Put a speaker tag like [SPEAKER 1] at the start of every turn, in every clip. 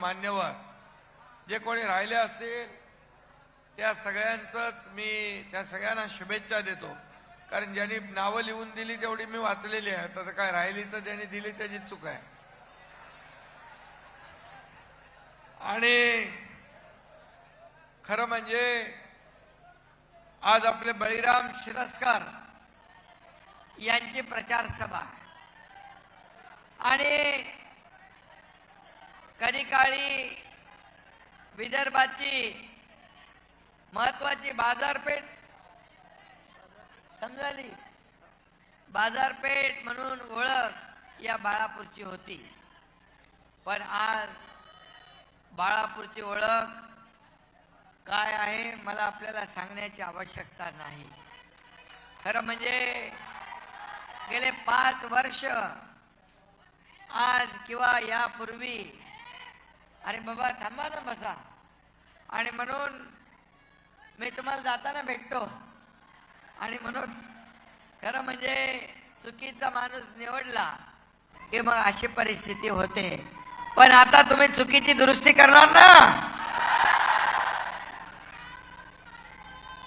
[SPEAKER 1] मान्यवर. जे कोणी राहिले असतील त्या सगळ्यांचंच मी त्या सगळ्यांना शुभेच्छा देतो. कारण ज्यांनी नावं लिहून दिली तेवढी मी वाचलेली आहे. तर काय राहिली तर ज्यांनी दिली त्याची चूक आहे. आणि खरं म्हणजे आज आपले बळीराम
[SPEAKER 2] शिरस्कर यांची प्रचार सभा आणि कधी काळी विदर्भाची महत्वाची बाजारपेठ समजाली. बाजारपेठ म्हणून ओळख या बाळापूरची होती. पण आज बाळापूरची ओळख काय आहे मला आपल्याला सांगण्याची आवश्यकता नाही. खरं म्हणजे गेले पाच वर्ष आज किंवा यापूर्वी अरे बाबा थांबा ना बसा. आणि म्हणून मी तुम्हाला जाताना भेटतो. आणि म्हणून खरं म्हणजे चुकीचा माणूस निवडला की मग अशी परिस्थिती होते. पण आता तुम्ही चुकीची दुरुस्ती करणार ना?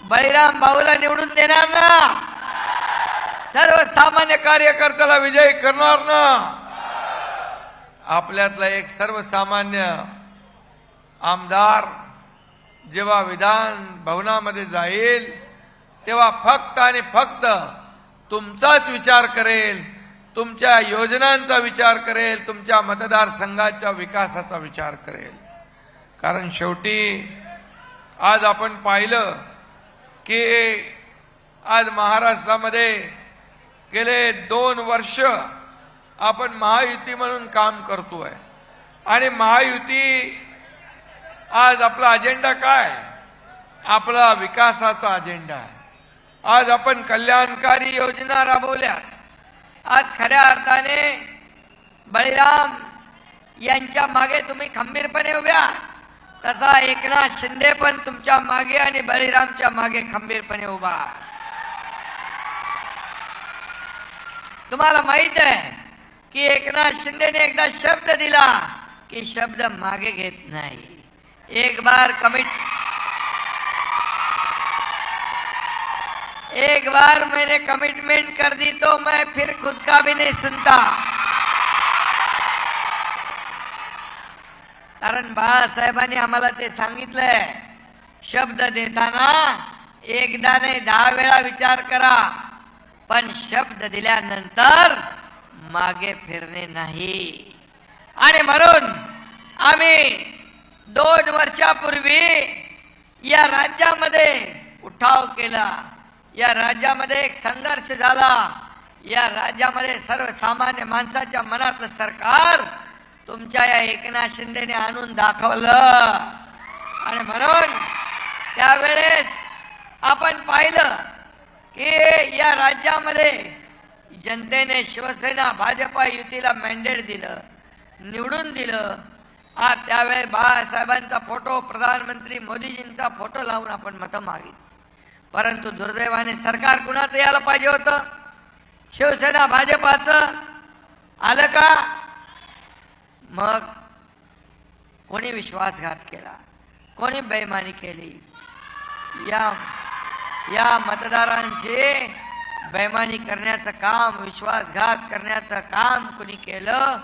[SPEAKER 2] बळीराम भाऊला निवडून देणार ना?
[SPEAKER 1] सर्वसामान्य कार्यकर्त्याला विजयी करणार ना? आपल्यातला एक सर्वसामान्य आमदार जेव्हा विधान भवनामध्ये जाईल तेव्हा फक्त आणि फक्त तुमचाच विचार करेल तुमच्या योजनांचा विचार करेल तुमच्या मतदारसंघाच्या विकासाचा विचार करेल. कारण शेवटी आज आपण पाहिलं की आज महाराष्ट्रामध्ये गेले दोन वर्ष आपण महायुती म्हणून काम करतोय. आणि महायुती आज आपला अजेंडा काय? आपला विकासाचा अजेंडा आहे आज आपण कल्याणकारी योजना
[SPEAKER 2] राबवल्या. आज खऱ्या अर्थाने बळीराम यांच्या मागे तुम्ही खंबीरपणे उभ्या. तसा एकनाथ शिंदे पण तुमच्या मागे आणि बळीरामच्या मागे खंबीरपणे उभा. तुम्हाला माहीत आहे की एकनाथ शिंदेने एकदा शब्द दिला की शब्द मागे घेत नाही. एक बार कमिट एक बार मैंने कमिटमेंट कर दी तो मैं फिर खुद का भी नहीं सुनता। कारण बाळासाहेबांनी आम्हाला ते सांगितलंय, शब्द देताना एकदा नाही, दहा वेळा विचार करा. पण शब्द मागे फिरणे नाही. आणि म्हणून आम्ही दोन वर्षापूर्वी या राज्यामध्ये उठाव केला. या राज्यामध्ये एक संघर्ष झाला. या राज्यामध्ये सर्वसामान्य माणसाच्या मनातलं सरकार तुमच्या या एकनाथ शिंदेने आणून दाखवलं. आणि म्हणून त्यावेळेस आपण पाहिलं की या राज्यामध्ये जनतेने शिवसेना भाजपा युतीला मॅन्डेट दिलं निवडून दिलं. आज त्यावेळेस बाळासाहेबांचा फोटो प्रधानमंत्री मोदीजींचा फोटो लावून आपण मतं मागितली. परंतु दुर्दैवाने सरकार कुणाचं यायला पाहिजे होतं? शिवसेना भाजपाचं? आलं का? मग कोणी विश्वासघात केला? कोणी बेमानी केली? या या मतदारांची बेमानी करण्याचं काम विश्वासघात करण्याचं काम कोणी केलं?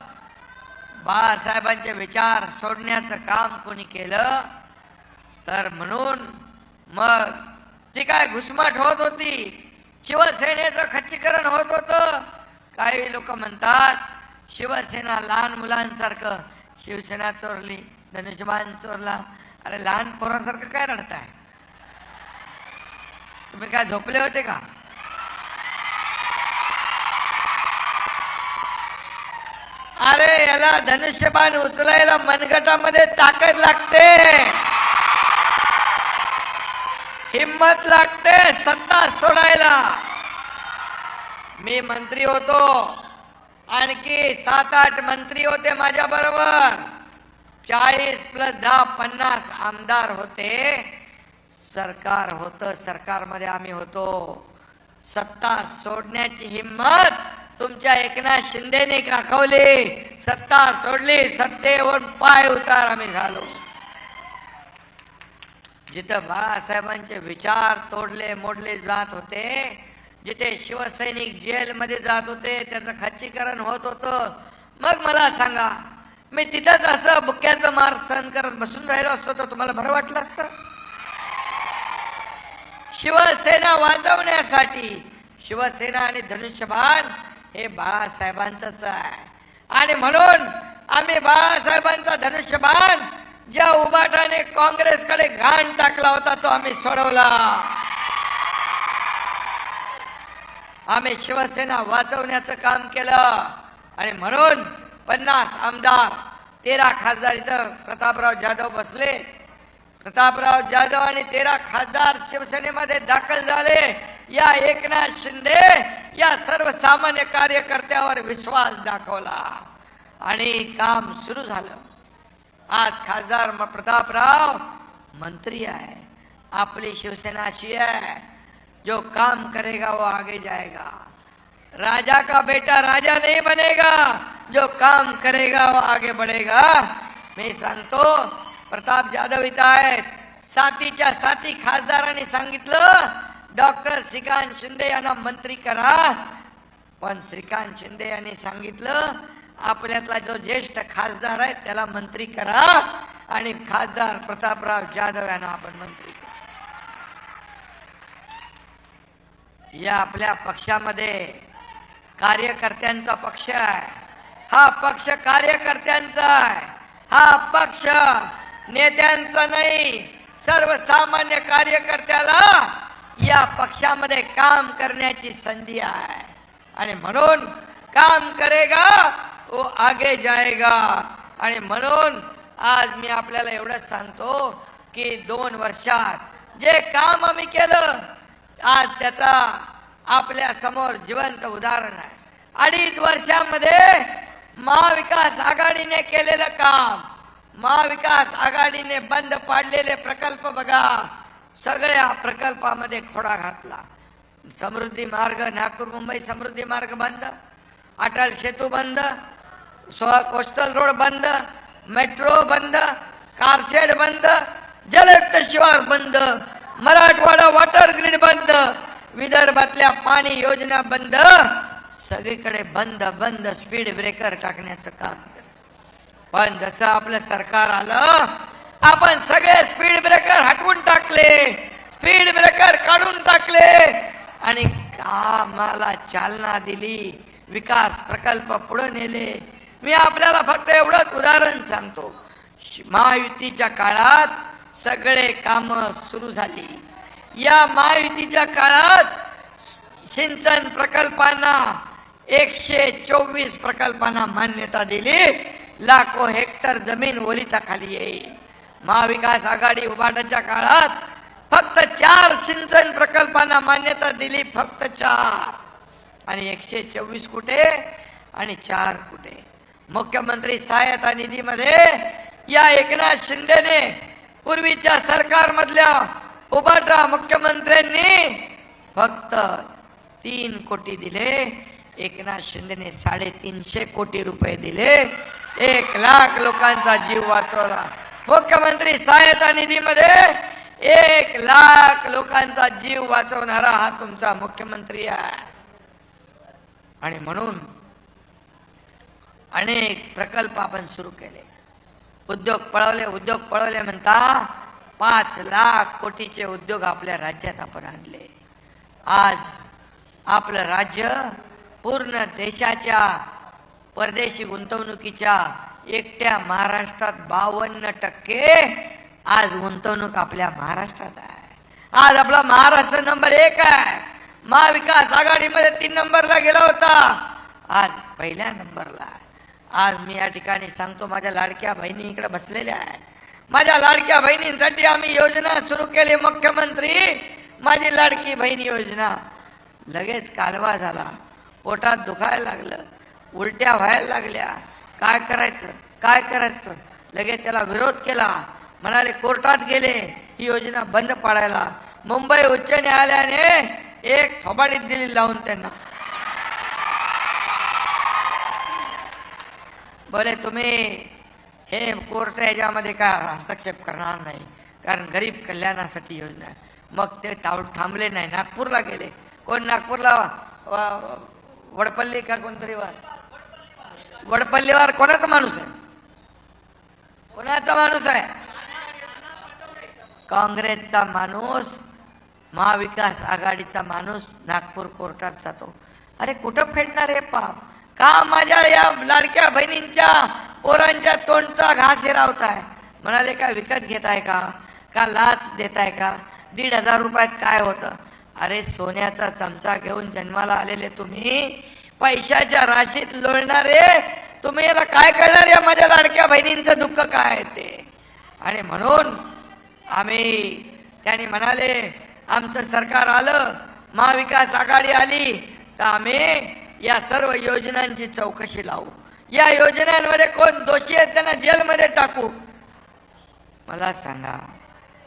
[SPEAKER 2] बाळासाहेबांचे विचार सोडण्याचं काम कोणी केलं? तर म्हणून मग ती काय घुसमाट होत होती. शिवसेनेचं खच्चीकरण होत होतं. काही लोक म्हणतात शिवसेना लहान मुलांसारखं शिवसेना चोरली धनुष्यबाण चोरला. अरे लहान पोरासारखं काय रडताय? तुम्ही काय झोपले होते का? अरे याला धनुष्यबाण उचलायला मनगटामध्ये ताकद लागते. हिम्मत लागते सत्ता सोडायला. मी मंत्री होतो. आणखी सात आठ मंत्री होते माझ्या बरोबर. चाळीस प्लस दहा पन्नास आमदार होते. सरकार होतं सरकारमध्ये आम्ही होतो. सत्ता सोडण्याची हिम्मत तुमच्या एकनाथ शिंदेने दाखवले सत्ता सोडली सत्तेवर पाय उतार आम्ही झालो. जिथं बाळासाहेबांचे विचार तोडले मोडले जात होते जिथे शिवसैनिक जेलमध्ये जात होते त्याचं खच्चीकरण होत होतं. मग मला सांगा मी तिथंच असं बुक्क्याचं मार सहन करत बसून राहिलो असतो तर तुम्हाला बरं वाटलं असतं? शिवसेना वाचवण्यासाठी शिवसेना आणि धनुष्यबाण हे बाळासाहेबांचंच आहे. आणि म्हणून आम्ही बाळासाहेबांचा धनुष्यबाण ज्या उबाटाने काँग्रेसकडे घाण टाकला होता तो आम्ही सोडवला. आम्ही शिवसेना वाचवण्याचं काम केलं. आणि म्हणून पन्नास आमदार तेरा खासदार इथं प्रतापराव जाधव बसले. प्रतापराव जाधव आणि तेरा खासदार शिवसेनेमध्ये दाखल झाले. या एकनाथ शिंदे या सर्वसामान्य कार्यकर्त्यावर विश्वास दाखवला. आणि काम सुरू झालं. आज खासदार प्रतापराव मंत्री आहे. आपली शिवसेना अशी आहे. जो काम करेगा वो आगे जाएगा. राजा का बेटा राजा नहीं बनेगा. जो काम करेगा वो आगे बढ़ेगा. मी सांगतो प्रताप जाधव इथं आहेत. साथीच्या साथी खासदारांनी सांगितलं डॉक्टर श्रीकांत शिंदे यांना मंत्री करा. पण श्रीकांत शिंदे यांनी सांगितलं आपल्यातला जो ज्येष्ठ खासदार आहे त्याला मंत्री करा. आणि खासदार प्रतापराव जाधव यांना आपण मंत्री करा. या आपल्या पक्षामध्ये कार्यकर्त्यांचा पक्ष आहे. हा पक्ष कार्यकर्त्यांचा आहे. हा पक्ष नेत्यांचा नाही सर्वसामान्य कार्यकर्त्याला या पक्षामध्ये काम करण्याची संधी आहे. आणि म्हणून काम करेगा वो आगे जाएगा आणि म्हणून आज मी आपल्याला एवढंच सांगतो की दोन वर्षात जे काम आम्ही केलं आज त्याचा आपल्यासमोर जिवंत उदाहरण आहे. अडीच वर्षामध्ये महाविकास आघाडीने केलेलं काम महाविकास आघाडीने बंद पाडलेले प्रकल्प बघा. सगळ्या प्रकल्पामध्ये खोडा घातला. समृद्धी मार्ग नागपूर मुंबई समृद्धी मार्ग बंद. अटल सेतू बंद. स्व कोस्टल रोड बंद. मेट्रो बंद. कारशेड बंद. जलयुक्त शिवार बंद. मराठवाडा वॉटर ग्रीड बंद. विदर्भातल्या पाणी योजना बंद. सगळीकडे बंद बंद. स्पीड ब्रेकर टाकण्याचं काम. केलं पण जसं आपलं सरकार आलं आपण सगळे स्पीड ब्रेकर हटवून टाकले स्पीड ब्रेकर काढून टाकले आणि कामाला चालना दिली विकास प्रकल्प पुढे नेले. मी आपल्याला फक्त एवढंच उदाहरण सांगतो. श- महायुतीच्या काळात सगळे काम सुरू झाली. या महायुतीच्या काळात सिंचन प्रकल्पांना एकशे चोवीस प्रकल्पांना मान्यता दिली. लाखो हेक्टर जमीन ओलिताखाली येईल महाविकास आघाडी उभाटाच्या काळात फक्त चार सिंचन प्रकल्पांना मान्यता दिली फक्त चार. आणि एकशे चोवीस कुठे आणि चार कुठे. मुख्यमंत्री सहायता निधीमध्ये या एकनाथ शिंदेने पूर्वीच्या सरकारमधल्या उभाटा मुख्यमंत्र्यांनी फक्त तीन कोटी दिले. एकनाथ शिंदेने साडेतीनशे कोटी रुपये दिले. एक लाख लोकांचा जीव वाचवला. मुख्यमंत्री सहायता निधीमध्ये एक लाख लोकांचा जीव वाचवणारा हा तुमचा मुख्यमंत्री आहे. आणि म्हणून अनेक प्रकल्प आपण सुरू केले. उद्योग पळवले उद्योग पळवले म्हणता पाच लाख कोटीचे उद्योग आपल्या राज्यात आपण आणले. आज आपलं राज्य पूर्ण देशाच्या परदेशी गुंतवणुकीच्या एकट्या महाराष्ट्रात बावन्न टक्के आज गुंतवणूक आपल्या महाराष्ट्रात आहे. आज आपला महाराष्ट्र नंबर एक आहे. महाविकास आघाडीमध्ये तीन नंबरला गेला होता. आज पहिल्या नंबरला आज मी या ठिकाणी सांगतो माझ्या लाडक्या बहिणी इकडे बसलेल्या आहेत. माझ्या लाडक्या बहिणींसाठी आम्ही योजना सुरू केली मुख्यमंत्री. माझी लाडकी बहीण योजना. लगेच कालवा झाला. पोटात दुखायला लागलं. उलट्या व्हायला लागल्या. काय करायचं? काय करायचं? लगेच त्याला विरोध केला. म्हणाले कोर्टात गेले. ही योजना बंद पाडायला. मुंबई उच्च न्यायालयाने एक थोबाडीत दिली लावून त्यांना. बोले तुम्ही हे कोर्ट याच्यामध्ये का हस्तक्षेप करणार नाही? कारण गरीब कल्याणासाठी योजना मग ते ताव थांबले नाही. नागपूरला गेले. कोण नागपूरला? वडपल्ली का कोणतरी वा? वडपल्लीवार कोणाचा माणूस आहे? कोणाचा माणूस आहे? काँग्रेसचा माणूस महाविकास आघाडीचा माणूस नागपूर कोर्टात जातो. अरे कुठं फेडणार आहे पाप? का माझ्या या लाडक्या बहिणींच्या पोरांच्या तोंडचा घास हिरावताय म्हणाले का विकत घेताय का? का लाच देताय का? दीड हजार रुपयात काय होतं? अरे सोन्याचा चमचा घेऊन जन्माला आलेले तुम्ही पैशाच्या राशीत लोळणारे तुम्ही याला काय करणार? या माझ्या लाडक्या बहिणींचं दुःख काय आहे ते? आणि म्हणून आम्ही त्यांनी म्हणाले आमचं सरकार आलं महाविकास आघाडी आली तर आम्ही या सर्व योजनांची चौकशी लावू. या योजनांमध्ये कोण दोषी आहेत त्यांना जेलमध्ये टाकू? मला सांगा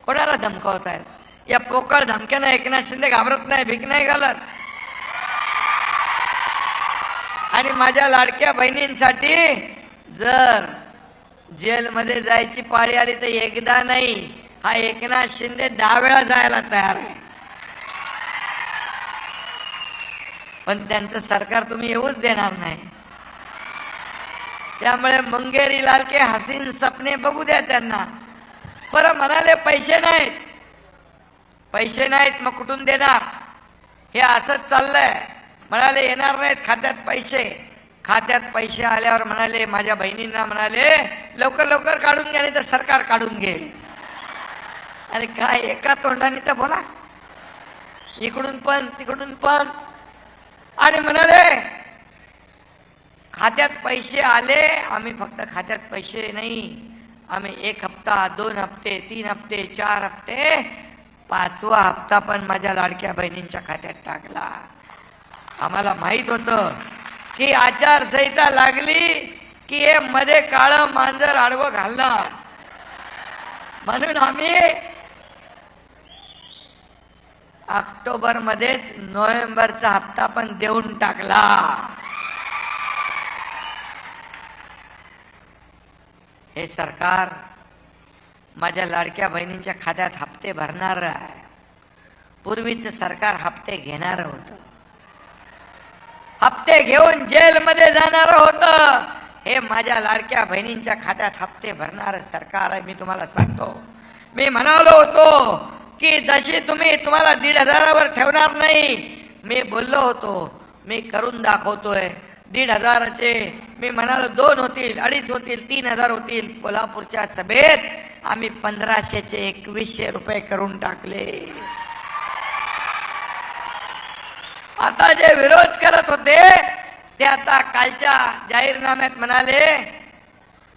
[SPEAKER 2] कोणाला धमकावत आहेत या पोकळ धमक्यानं एकनाथ शिंदे घाबरत नाही भीक नाही घालत. आणि माझ्या लाडक्या बहिणींसाठी जर जेलमध्ये जायची पाळी आली तर एकदा नाही हा एकनाथ शिंदे दहा वेळा जायला तयार आहे. पण त्यांचं सरकार तुम्ही येऊच देणार नाही. त्यामुळे मंगेरी लाल के हसीन सपने बघू द्या त्यांना. बरं म्हणाले पैसे नाहीत. पैसे नाहीत मग कुठून देणार? हे असंच चाललंय. म्हणाले येणार नाहीत खात्यात पैसे. खात्यात पैसे आल्यावर म्हणाले माझ्या बहिणींना म्हणाले लवकर लवकर काढून घ्या नाही तर सरकार काढून घेईल. अरे काय एका तोंडाने तर बोला. इकडून पण तिकडून पण. आणि म्हणाले खात्यात पैसे आले आम्ही फक्त खात्यात पैसे नाही. आम्ही एक हप्ता दोन हप्ते तीन हप्ते चार हप्ते पाचवा हप्ता पण माझ्या लाडक्या बहिणींच्या खात्यात टाकला. आम्हाला माहीत होतं की आचारसंहिता लागली की हे मध्ये काळं मांजर आडवं घालणार. म्हणून आम्ही ऑक्टोबर मध्येच नोव्हेंबरचा हप्ता पण देऊन टाकला. हे सरकार माझ्या लाडक्या बहिणींच्या खात्यात हप्ते भरणार आहे. पूर्वीचं सरकार हप्ते घेणार होतं. हप्ते घेऊन जेलमध्ये जाणार होतं. हे माझ्या लाडक्या बहिणींच्या खात्यात हप्ते भरणार सरकार आहे मी तुम्हाला सांगतो. मी म्हणालो होतो की जशी तुम्ही तुम्हाला दीड हजारावर ठेवणार नाही मी बोललो होतो मी करून दाखवतोय. दीड हजाराचे मी म्हणालो दोन होतील अडीच होतील तीन हजार होतील. कोल्हापूरच्या सभेत आम्ही पंधराशेचे एकवीसशे रुपये करून टाकले. आता जे विरोध करत होते ते आता कालच्या जाहीरनाम्यात म्हणाले.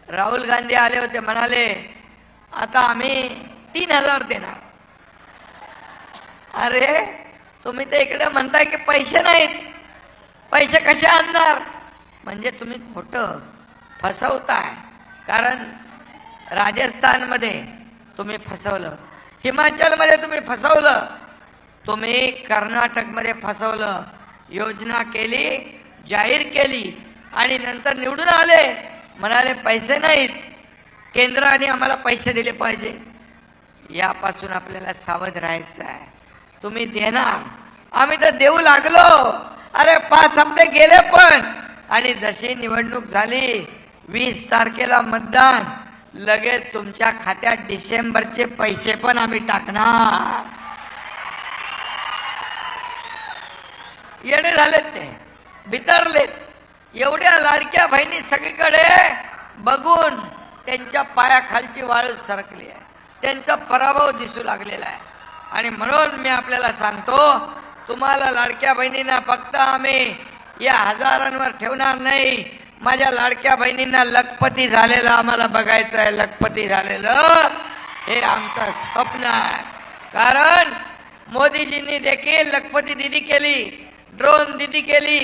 [SPEAKER 2] राहुल गांधी आले होते म्हणाले आता आम्ही तीन हजार देणार. अरे तुम्ही तर इकडे म्हणताय की पैसे नाहीत. पैसे कसे आणणार? म्हणजे तुम्ही खोटं फसवताय. कारण राजस्थानमध्ये तुम्ही फसवलं हिमाचलमध्ये तुम्ही फसवलं. तुम्ही कर्नाटकमध्ये फसवलं योजना केली जाहीर केली आणि नंतर निवडून आले. म्हणाले पैसे नाहीत. केंद्राने आम्हाला पैसे दिले पाहिजे. यापासून आपल्याला सावध राहायचं आहे. तुम्ही देणार. आम्ही तर देऊ लागलो. अरे पाच हप्ते गेले पण. आणि जशी निवडणूक झाली वीस तारखेला मतदान. लगेच तुमच्या खात्यात डिसेंबरचे पैसे पण आम्ही टाकणार. येणे झालेत ते. बितरलेत. एवढ्या लाडक्या बहिणी सगळीकडे बघून त्यांच्या पायाखालची वाळू सरकली आहे. त्यांचा पराभव दिसू लागलेला आहे. आणि म्हणून मी आपल्याला सांगतो तुम्हाला लाडक्या बहिणींना फक्त आम्ही या हजारांवर ठेवणार नाही. माझ्या लाडक्या बहिणींना लखपती झालेलं आम्हाला बघायचं आहे. लखपती झालेलं हे आमचं स्वप्न आहे. कारण मोदीजींनी देखील लखपती दिदी केली. ड्रोन दिदी केली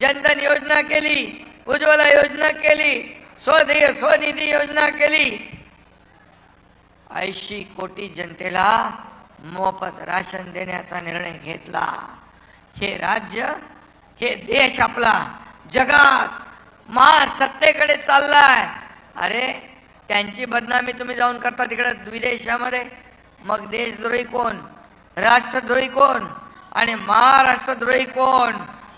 [SPEAKER 2] जनधन योजना केली उज्ज्वला योजना केली स्वदेय स्वनिधी योजना केली. ऐंशी कोटी जनतेला मोफत राशन देण्याचा निर्णय घेतला. हे राज्य हे देश आपला जगात महासत्तेकडे चाललाय. अरे त्यांची बदनामी तुम्ही जाऊन करता तिकडे विदेशामध्ये? मग देशद्रोही कोण? राष्ट्रद्रोही कोण? आणि महाराष्ट्रद्रोही कोण?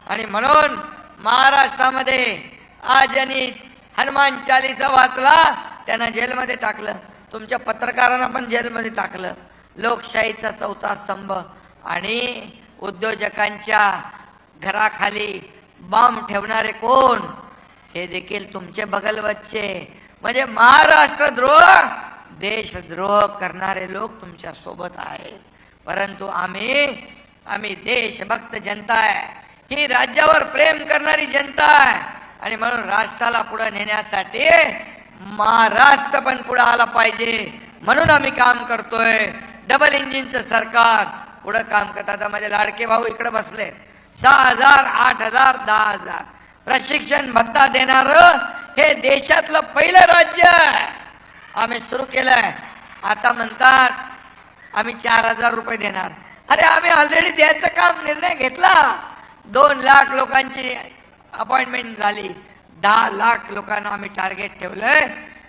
[SPEAKER 2] आणि म्हणून महाराष्ट्रामध्ये आज यांनी हनुमान चालीसा वाचला त्यांना जेलमध्ये टाकलं. तुमच्या पत्रकारांना पण जेलमध्ये टाकलं. लोकशाहीचा चौथा स्तंभ. आणि उद्योजकांच्या घराखाली बॉम्ब ठेवणारे कोण? हे देखील तुमचे बगलवच्चे म्हणजे महाराष्ट्र द्रोह देशद्रोह करणारे लोक तुमच्यासोबत आहेत. परंतु आम्ही आम्ही देशभक्त जनता आहे. ही राज्यावर प्रेम करणारी जनता आहे. आणि म्हणून राष्ट्राला पुढे नेण्यासाठी महाराष्ट्र पण पुढे आला पाहिजे. म्हणून आम्ही काम करतोय. डबल इंजिनचं सरकार पुढं काम करतात आता माझे लाडके भाऊ इकडे बसले. सहा हजार आठ हजार दहा हजार. प्रशिक्षण भत्ता देणार हे देशातलं पहिलं राज्य आहे. आम्ही सुरू केलंय. आता म्हणतात आम्ही चार हजार रुपये देणार. अरे आम्ही ऑलरेडी द्यायचं काम निर्णय घेतला. दोन लाख लोकांची अपॉइंटमेंट झाली. दहा लाख लोकांना आम्ही टार्गेट ठेवलंय.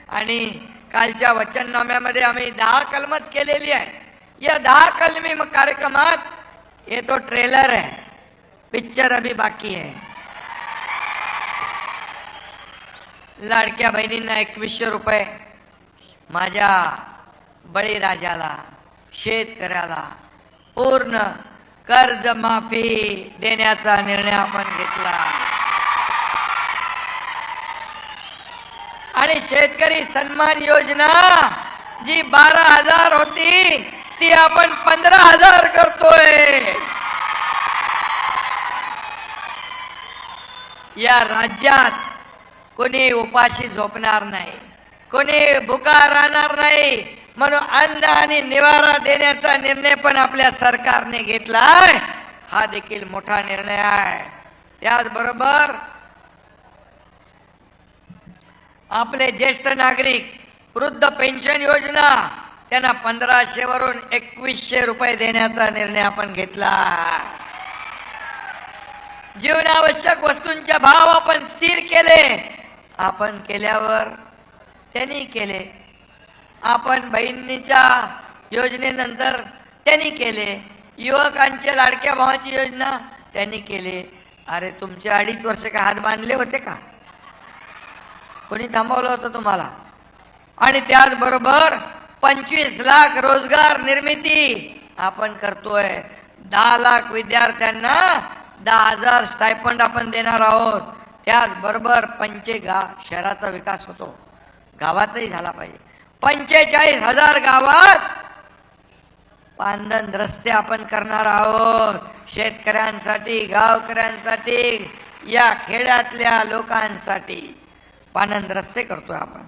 [SPEAKER 2] आणि कालच्या वचननाम्यामध्ये आम्ही दहा कलमच केलेली आहे. या दहा कलमी मग कार्यक्रमात हे तो ट्रेलर आहे. पिक्चर अभी बाकी आहे. लाडक्या बहिणींना एकवीसशे रुपये माझ्या बळीराजाला शेतकऱ्याला पूर्ण कर्ज माफी देण्याचा निर्णय आपण घेतला. आणि शेतकरी सन्मान योजना जी बारा हजार होती ती आपण पंधरा हजार करतोय. या राज्यात कोणी उपाशी झोपणार नाही कोणी भुका राहणार नाही म्हणून अन्न आणि निवारा देण्याचा निर्णय पण आपल्या सरकारने घेतलाय. हा देखील मोठा निर्णय आहे. त्याचबरोबर आपले ज्येष्ठ नागरिक वृद्ध पेन्शन योजना त्यांना पंधराशे वरून एकवीसशे रुपये देण्याचा निर्णय आपण घेतला. जीवनावश्यक वस्तूंचे भाव आपण स्थिर केले. आपण केल्यावर त्यांनी केले. आपण बहिणीच्या योजनेनंतर त्यांनी केले. युवकांच्या लाडक्या भावाची योजना त्यांनी केले. अरे तुमचे अडीच वर्ष काय हात बांधले होते का? कोणी थांबवलं होतं तुम्हाला? आणि त्याचबरोबर पंचवीस लाख रोजगार निर्मिती आपण करतोय. दहा लाख विद्यार्थ्यांना दहा हजार स्टायफंड आपण देणार आहोत. त्याचबरोबर पंचे गाव शहराचा विकास होतो. गावाचाही झाला पाहिजे. पंचेचाळीस हजार गावात पांदन रस्ते आपण करणार आहोत. शेतकऱ्यांसाठी गावकऱ्यांसाठी या खेड्यातल्या लोकांसाठी. पानंद रस्ते करतोय आपण.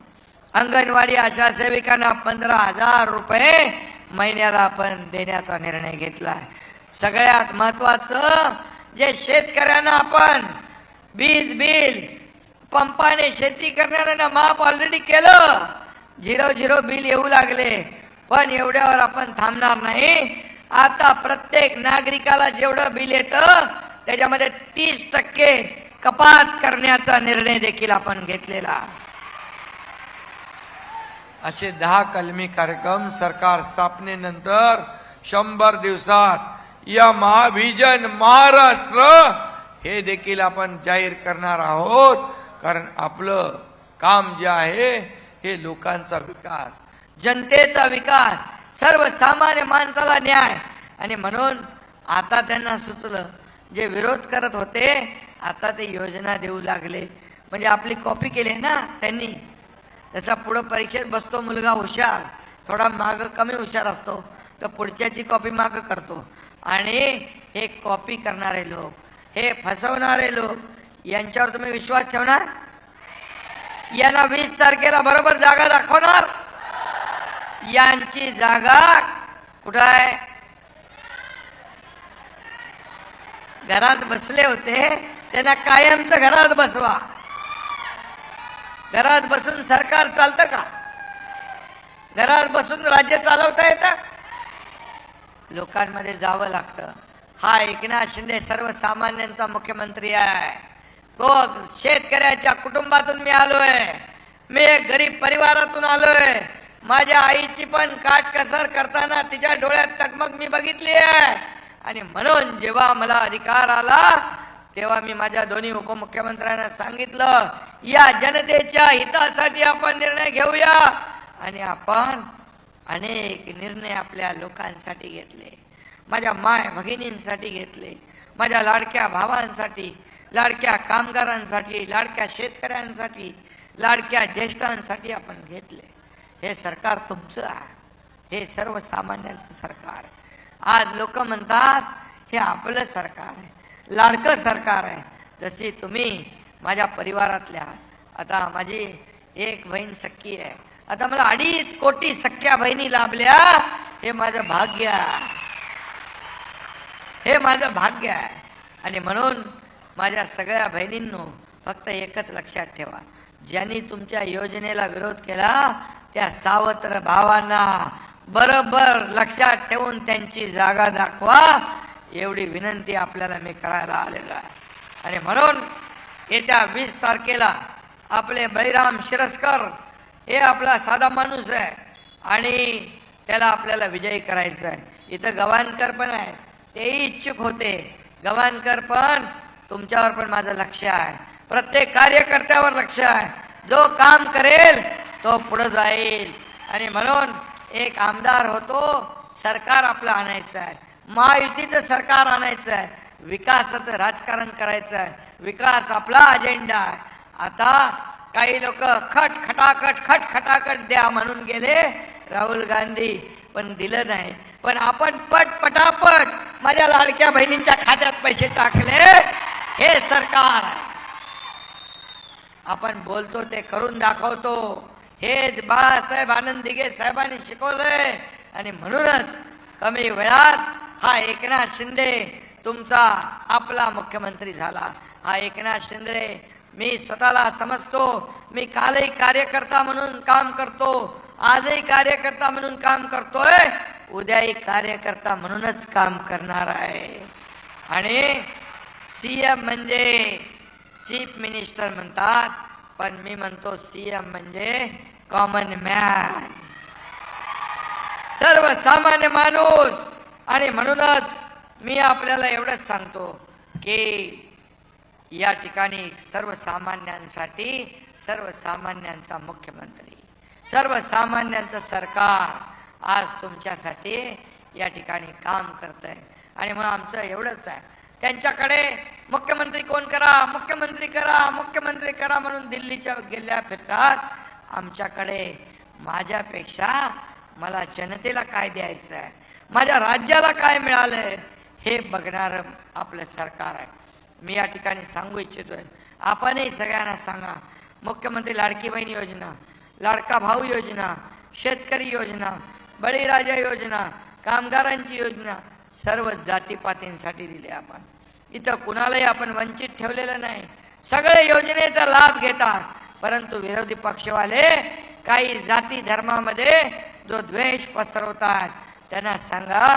[SPEAKER 2] अंगणवाडी आशा सेविकांना पंधरा हजार रुपये महिन्याला आपण देण्याचा निर्णय घेतलाय. सगळ्यात महत्वाचं जे शेतकऱ्यांना आपण वीज बिल पंपाने शेती करणाऱ्यांना माफ ऑलरेडी केलं. झिरो झिरो बिल येऊ लागले. पण एवढ्यावर आपण थांबणार नाही. आता प्रत्येक नागरिकाला जेवढं बिल येतं त्याच्यामध्ये तीस टक्के कपात करण्याचा निर्णय देखील आपण घेतलेला.
[SPEAKER 1] असे दहा कलमी कार्यक्रम सरकार स्थापनेनंतर शंभर दिवसात या महाभिजन महाराष्ट्र हे देखील आपण जाहीर करणार आहोत. कारण आपलं काम जे आहे हे लोकांचा विकास
[SPEAKER 2] जनतेचा विकास सर्वसामान्य माणसाला न्याय. आणि म्हणून आता त्यांना सुचलं जे विरोध करत होते आता ते योजना देऊ लागले. म्हणजे आपली कॉपी केली ना त्यांनी. त्याचा पुढं परीक्षेत बसतो मुलगा हुशार थोडा माग कमी हुशार असतो तर पुढच्याची कॉपी माग करतो. आणि हे कॉपी करणारे लोक हे फसवणारे लोक यांच्यावर तुम्ही विश्वास ठेवणार? यांना वीस तारखेला बरोबर जागा दाखवणार. यांची जागा कुठं आहे? घरात बसले होते त्यांना कायमचं घरात बसवा. घरात बसून सरकार चालतं का? घरात बसून राज्य चालवता येतं? लोकांमध्ये जावं लागतं. हा एकनाथ शिंदे सर्वसामान्यांचा मुख्यमंत्री आहे. गो शेतकऱ्याच्या कुटुंबातून मी आलोय. मी एक गरीब परिवारातून आलोय. माझ्या आईची पण काटकसर करताना तिच्या डोळ्यात तकमक मी बघितली आहे. आणि म्हणून जेव्हा मला अधिकार आला तेव्हा मी माझ्या दोन्ही उपमुख्यमंत्र्यांना सांगितलं या जनतेच्या हितासाठी आपण निर्णय घेऊया. आणि आपण अनेक निर्णय आपल्या लोकांसाठी घेतले. माझ्या माय भगिनींसाठी घेतले माझ्या लाडक्या भावांसाठी लाडक्या कामगारांसाठी लाडक्या शेतकऱ्यांसाठी लाडक्या ज्येष्ठांसाठी आपण घेतले. हे सरकार तुमचं आहे. हे सर्वसामान्यांचं सरकार आहे. आज लोक म्हणतात हे आपलं सरकार आहे. लाडकं सरकार आहे. जशी तुम्ही माझ्या परिवारातल्या आता माझी एक बहीण सख्खी आहे. आता मला अडीच कोटी सख्या बहिणी लाभल्या हे माझं भाग्य आहे. हे माझं भाग्य आहे. आणि म्हणून माझ्या सगळ्या बहिणींनो फक्त एकच लक्षात ठेवा. ज्यांनी तुमच्या योजनेला विरोध केला त्या सावत्र भावांना बरोबर लक्षात ठेवून त्यांची जागा दाखवा. एवढी विनंती आपल्याला मी करायला आलेलो आहे. आणि म्हणून येत्या वीस तारखेला आपले बळीराम शिरस्कर हे आपला साधा माणूस आहे आणि त्याला आपल्याला विजयी करायचं आहे. इथं गवाणकर पण आहेत. तेही इच्छुक होते. गवानकर पण तुमच्यावर पण माझं लक्ष आहे. प्रत्येक कार्यकर्त्यावर लक्ष आहे. जो काम करेल तो पुढे जाईल. आणि म्हणून एक आमदार होतो सरकार आपलं आणायचं आहे. महायुतीचं सरकार आणायचं आहे. विकासाचं राजकारण करायचं आहे. विकास आपला अजेंडा आहे. आता काही लोक खट खटाखट खट खटाखट द्या म्हणून गेले. राहुल गांधी पण दिलं नाही. पण आपण पट पटापट माझ्या लाडक्या बहिणींच्या खात्यात पैसे टाकले. हे सरकार आपण बोलतो ते करून दाखवतो. हेच बाळासाहेब आनंद दिघे साहेबांनी शिकवलंय आणि म्हणूनच कमी वेळात हा एकनाथ शिंदे तुमचा आपला मुख्यमंत्री झाला. हा एकनाथ शिंदे मी स्वतःला समजतो. मी कालही कार्यकर्ता म्हणून काम करतो. आजही कार्यकर्ता म्हणून काम करतोय. उद्याही कार्यकर्ता म्हणूनच काम करणार आहे. आणि सीएम म्हणजे चीफ मिनिस्टर म्हणतात पण मी म्हणतो सीएम म्हणजे कॉमन मॅन सर्वसामान्य माणूस. आणि म्हणूनच मी आपल्याला एवढंच सांगतो की या ठिकाणी सर्वसामान्यांसाठी सर्वसामान्यांचा मुख्यमंत्री सर्वसामान्यांचं सरकार आज तुमच्यासाठी या ठिकाणी काम करत आहे आणि म्हणून आमचं एवढंच आहे. त्यांच्याकडे मुख्यमंत्री कोण करा? मुख्यमंत्री करा मुख्यमंत्री करा म्हणून दिल्लीच्या गेल्या फिरतात. आमच्याकडे माझ्यापेक्षा मला जनतेला काय द्यायचं आहे माझ्या राज्याला काय मिळालंय? हे बघणारं आपलं सरकार आहे. मी या ठिकाणी सांगू इच्छितोय. आपणही सगळ्यांना सांगा. मुख्यमंत्री लाडकी बहीण योजना लाडका भाऊ योजना शेतकरी योजना बळीराजा योजना कामगारांची योजना सर्व जातीपातींसाठी दिली आपण. इथं कुणालाही आपण वंचित ठेवलेलं नाही. सगळे योजनेचा लाभ घेतात. परंतु विरोधी पक्षवाले काही जाती धर्मामध्ये जो द्वेष पसरवतात त्यांना सांगा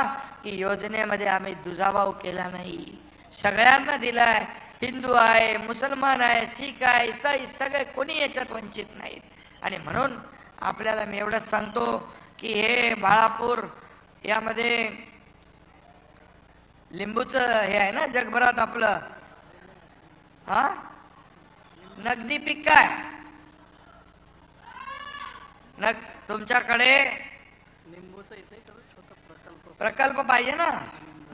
[SPEAKER 2] की योजनेमध्ये आम्ही दुजाभाव केला नाही. सगळ्यांना दिलाय हिंदू आहे मुसलमान आहे शीख आहे इसाई सगळे कोणी याच्यात वंचित नाहीत. आणि म्हणून आपल्याला मी एवढंच सांगतो की हे बाळापूर यामध्ये लिंबूचं हे आहे ना जगभरात आपलं? हा? नगदी पीक काय? नग तुमच्याकडे प्रकल्प पाहिजे ना?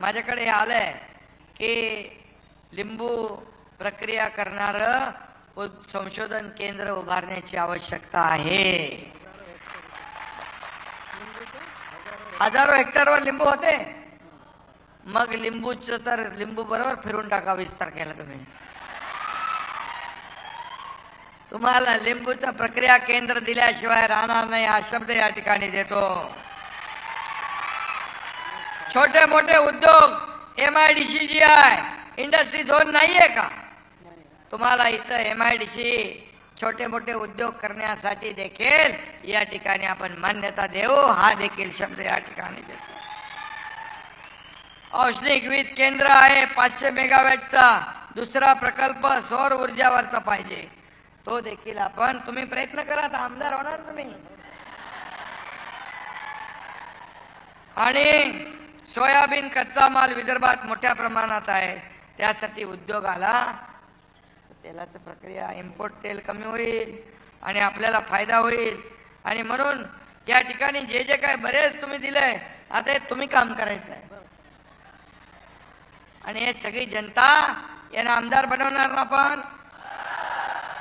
[SPEAKER 2] माझ्याकडे हे आलंय की लिंबू प्रक्रिया करणार संशोधन केंद्र उभारण्याची आवश्यकता आहे. हजारो हेक्टरवर लिंबू होते. मग लिंबूच तर लिंबू बरोबर फिरून टाका विस्तार केला तुम्ही. तुम्हाला लिंबूचं प्रक्रिया केंद्र दिल्याशिवाय राहणार नाही हा शब्द या ठिकाणी देतो. छोटे मोठे उद्योग M I D C G I industry zone नाहीये का? तुम्हाला इथं एम आय डी सी छोटे मोठे उद्योग करण्यासाठी देखील या ठिकाणी आपण मान्यता देऊ. हा देखील शब्द या ठिकाणी देतो. औष्णिक वीज केंद्र आहे. पाचशे मेगावॅटचा दुसरा प्रकल्प सौर ऊर्जावरचा पाहिजे. तो देखील आपण तुम्ही प्रयत्न करा आमदार होणार तुम्ही. आणि सोयाबीन कच्चा माल विदर्भात मोठ्या प्रमाणात आहे. त्यासाठी उद्योग आला तेलाचं प्रक्रिया इम्पोर्ट तेल कमी होईल आणि आपल्याला फायदा होईल. आणि म्हणून या ठिकाणी जे जे काय बरेच तुम्ही दिलंय आता तुम्ही काम करायचं आहे आणि हे सगळी जनता यांना आमदार बनवणार ना आपण?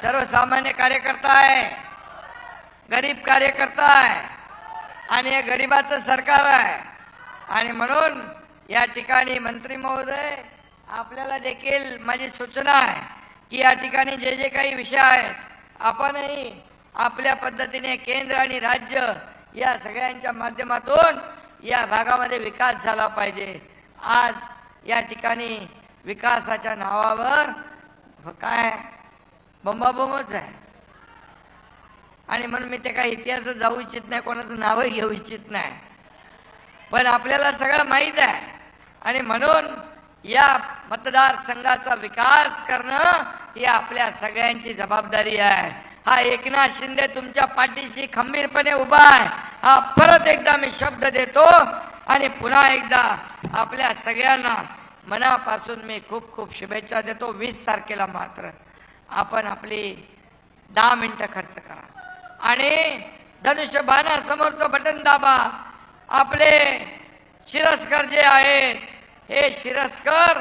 [SPEAKER 2] सर्वसामान्य कार्यकर्ता आहे. गरीब कार्यकर्ता आहे. आणि हे गरिबाचं सरकार आहे. आणि म्हणून या ठिकाणी मंत्री महोदय आपल्याला देखील माझी सूचना आहे. की या ठिकाणी जे जे काही विषय आहेत आपणही आपल्या पद्धतीने केंद्र आणि राज्य या सगळ्यांच्या माध्यमातून या भागामध्ये विकास झाला पाहिजे. आज या ठिकाणी विकासाच्या नावावर काय बोंबाबोंबच आहे. आणि म्हणून मी ते काही इतिहासात जाऊ इच्छित नाही कोणाचं नावही घेऊ इच्छित नाही. पण आपल्याला सगळं माहीत आहे. आणि म्हणून या मतदारसंघाचा विकास करणं ही आपल्या सगळ्यांची जबाबदारी आहे. हा एकनाथ शिंदे तुमच्या पाठीशी खंबीरपणे उभा आहे. हा परत एकदा मी शब्द देतो आणि पुन्हा एकदा आपल्या सगळ्यांना मनापासून मी खूप खूप शुभेच्छा देतो. वीस तारखेला मात्र आपण आपली दहा मिनटं खर्च करा. आणि धनुष्यबाणासमोरचं बटन दाबा. आपले शिरस्कर जे आहेत हे शिरस्कर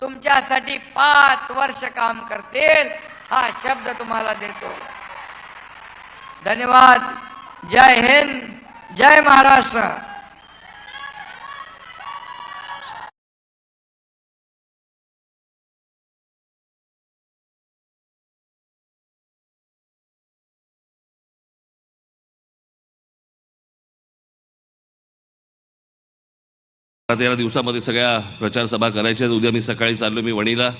[SPEAKER 2] तुमच्यासाठी पाच वर्ष काम करतील हा शब्द तुम्हाला देतो. धन्यवाद. जय हिंद जय महाराष्ट्र.
[SPEAKER 3] तेरा दिवसामध्ये सगळ्या प्रचार सभा करायच्या उद्या मी सकाळी चाललो मी वणीला.